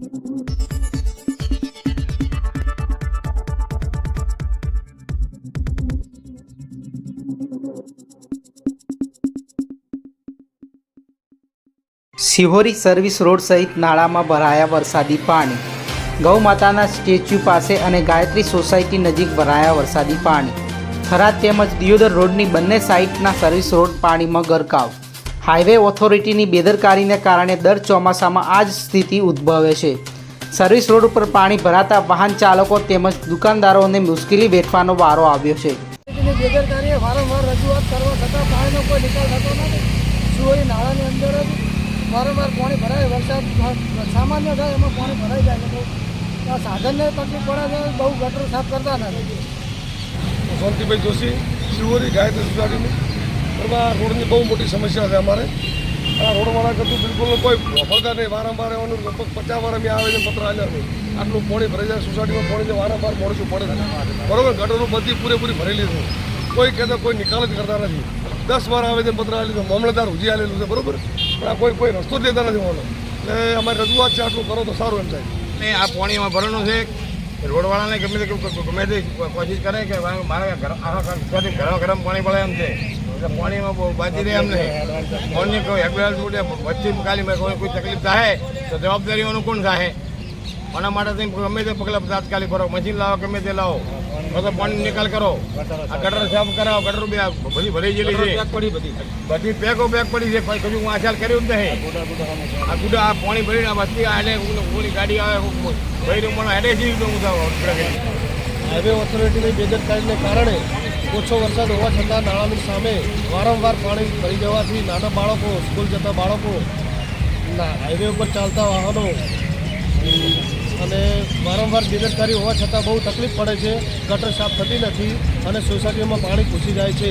Shihori service road સહિત નાળામાં ભરાયા વરસાદી પાણી. ગૌમાતાના સ્ટેચ્યુ પાસે અને ગાયત્રી સોસાયટી નજીક ભરાયા વરસાદી પાણી. થરાદ તેમજ દિયોદર રોડની બંને સાઇટના સર્વિસ રોડ પાણીમાં ગરકાવ. હાઈવે ઓથોરિટીની બેદરકારીને કારણે દર ચોમાસામાં આ જ સ્થિતિ ઉદ્ભવે છે. સર્વિસ રોડ ઉપર પાણી ભરાતા વાહન ચાલકો તેમજ દુકાનદારોને મુશ્કેલી વેઠવાનો વારો આવ્યો છે. ની બેદરકારીએ વારંવાર રજૂઆત કરવા છતાં પાણીનો કોઈ નિકાલ થતો નથી. સુવરી નાળાની અંદર જ વારંવાર પાણી ભરાય? વરસાદ સામાન્ય થાય એમાં પાણી ભરાઈ જાય. સાધનને તકલીફ પડે છે બહુ ગટર સાફ કરતા નથી. શાંતિભાઈ જોશી શિવોરી ગાયત્રી સોસાયટીની એમાં રોડની બહુ મોટી સમસ્યા છે અમારે. આ રોડવાળા કરતું બિલકુલ કોઈ વફળતા નહીં. વારંવાર એવાનું લગભગ પચાસ વાર અમે છે પત્ર આપ્યા નહીં આટલું પોણી ભરાઈ જાય, સોસાયટીમાં પાણી વારંવાર મોડું પડે બરોબર? ગટરો બધી પૂરેપૂરી ભરેલી છે. કોઈ કહેતા કોઈ નિકાલ જ કરતા નથી. દસ વાર છે પત્ર તો મામલતદાર ઉજી આવેલું છે, બરોબર? પણ આ કોઈ કોઈ રસ્તો જ લેતા નથી બોલો એટલે અમારી રજૂઆત છે, આટલું કરો તો સારું એમ થાય. ને આ પાણીમાં ભરવાનું છે રોડવાળાને ગમે તે ગમે તે કોશિશ કરે કે મારે ઘર, આખા ગરમ પાણી પડે એમ છે. એટલે પાણીમાં બાજી રહે એમ નહીં. પાણી કોઈ એમ્બ્યુલન્સ ઉડે વચ્ચે કોઈ કોઈ તકલીફ થાય તો જવાબદારીઓનું કોણ થાય આના માટે તમે ગમે તે પગલાં તાત્કાલિક કરો મશીન લાવો ગમે તે લાવો. તો પાણી નિકાલ કરો. આ ગટર સાફ કરાવો ગટર બે બધી ભરી ગયેલી છે. બધી. પેકો પેક પડી છે કોઈ હું વાંચાલ કર્યું જ નહીં. આ ગુડા આ પાણી ભરીને આ વસ્તી આને ઓલી ગાડી આવે ભરી મને હેડે તો હું હાઈવે ઓથોરિટીની બેદરકારીને કારણે ઓછો વરસાદ હોવા છતાં નાળાની સામે વારંવાર પાણી ભરી જવાથી નાના બાળકો, સ્કૂલ જતા બાળકો હાઈવે ઉપર ચાલતા વાહનો અને વારંવાર બેદરકારી હોવા છતાં બહુ તકલીફ પડે છે. ગટર સાફ થતી નથી અને સોસાયટીમાં પાણી ઘૂસી જાય છે.